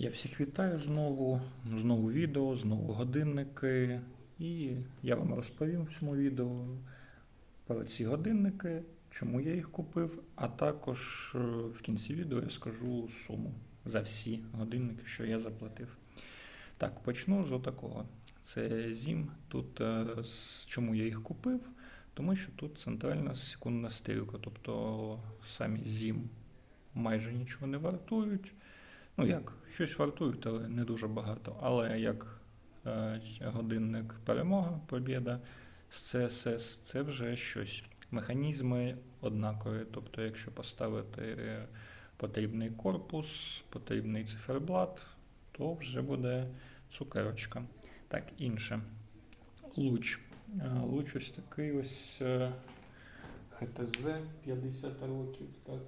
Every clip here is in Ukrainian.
Я всіх вітаю знову. Знову відео, знову годинники. І я вам розповім в цьому відео про ці годинники, чому я їх купив, а також е, в кінці відео я скажу суму за всі годинники, що я заплатив. Так, почну з отакого. Це ZIM. Тут е, чому я їх купив? Тому що тут центральна секундна стрілка, тобто самі ZIM майже нічого не вартують. Ну як, щось вартують, але не дуже багато. Але як е, годинник перемога, побєда з CSS, це вже щось. Механізми однакові. Тобто, якщо поставити потрібний корпус, потрібний циферблат, то вже буде цукерочка. Так, інше. Луч. Е, Луч ось такий ось е, HTZ 50 років. Так.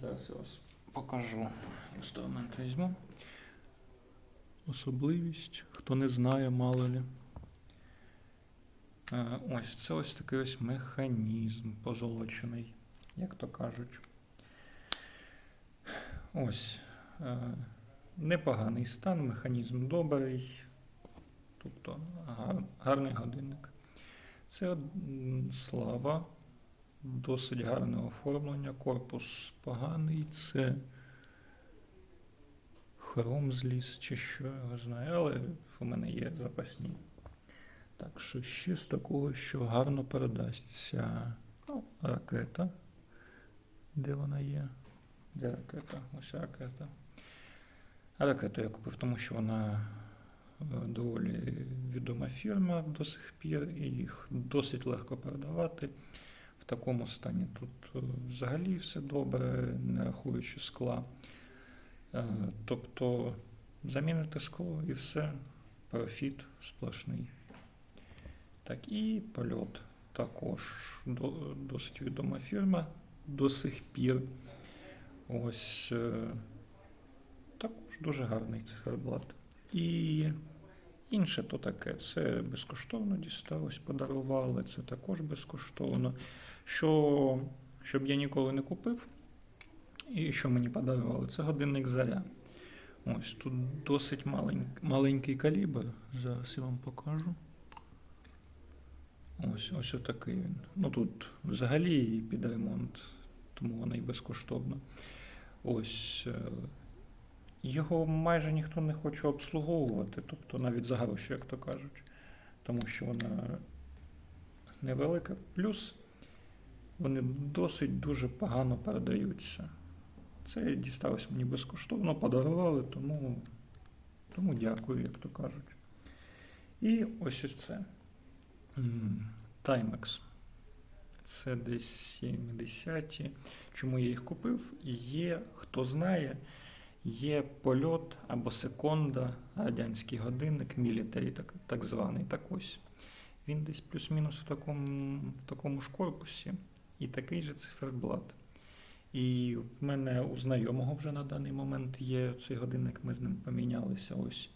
Зараз вас покажу. Інструмент візьму. Особливість, хто не знає, мало лі. Е, Ось це ось такий ось механізм позолочений, як то кажуть. Ось. е, Непоганий стан, механізм добрий. Тобто гар- гарний годинник. Це слава, досить гарне оформлення, корпус поганий, це хром зліз чи що, я не знаю, але в мене є запасні. Так що ще з такого, що гарно передасться ну, ракета. Де вона є? Де ракета? Ось ракета. Ракету я купив, тому що вона е, доволі відома фірма до сих пір, і їх досить легко передавати. Такому стані тут е, взагалі все добре, не рахуючи скла. Е, Тобто замінити скло і все, профіт сплошний. Так, і польот також досить відома фірма до сих пір. Ось е, також дуже гарний циферблат. І інше то таке, це безкоштовно дісталось, подарували, це також безкоштовно. Що, щоб я ніколи не купив, і що мені подарували, це годинник заря. Ось тут досить малень, маленький калібр. Зараз я вам покажу. Ось, ось отакий він. Ну тут взагалі під ремонт, тому вона і безкоштовна. Ось. Його майже ніхто не хоче обслуговувати, тобто навіть за гроші, як то кажуть, тому що вона невелика. Плюс вони досить дуже погано передаються. Це дісталось мені безкоштовно, подарували, тому, тому дякую, як то кажуть. І ось ось це. Timex. Це десь 70-ті. Чому я їх купив? Є, хто знає, є польот або секонда, радянський годинник, мілітарі, так, так званий. Так ось. Він десь плюс-мінус в такому, в такому ж корпусі. І такий же циферблат. І в мене у знайомого вже на даний момент є цей годинник, ми з ним помінялися ось.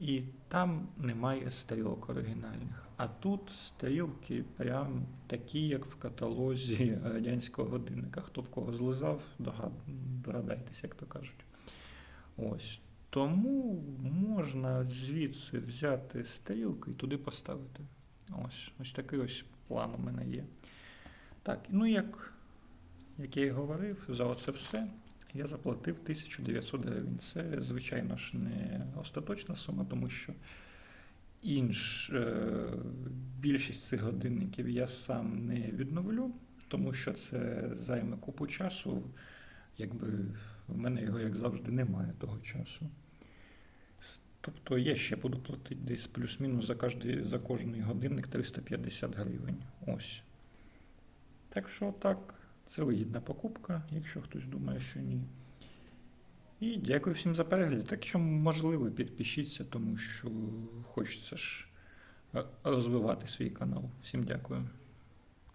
І там немає стрілок оригінальних. А тут стрілки прям такі, як в каталозі радянського годинника. Хто в кого злизав, догад- догадайтесь, як то кажуть. Ось. Тому можна звідси взяти стрілки і туди поставити. Ось, ось такий ось план у мене є. Так, ну як, як я і говорив, за оце все я заплатив 1900 гривень. Це, звичайно ж, не остаточна сума, тому що інш, е, більшість цих годинників я сам не відновлю, тому що це займе купу часу. Якби в мене його, як завжди, немає того часу. Тобто я ще буду платити десь плюс-мінус за, кожний, за кожний годинник 350 гривень. Ось. Так що так, це вигідна покупка, якщо хтось думає, що ні. І дякую всім за перегляд. Так що, можливо, підпишіться, тому що хочеться ж е, розвивати свій канал. Всім дякую.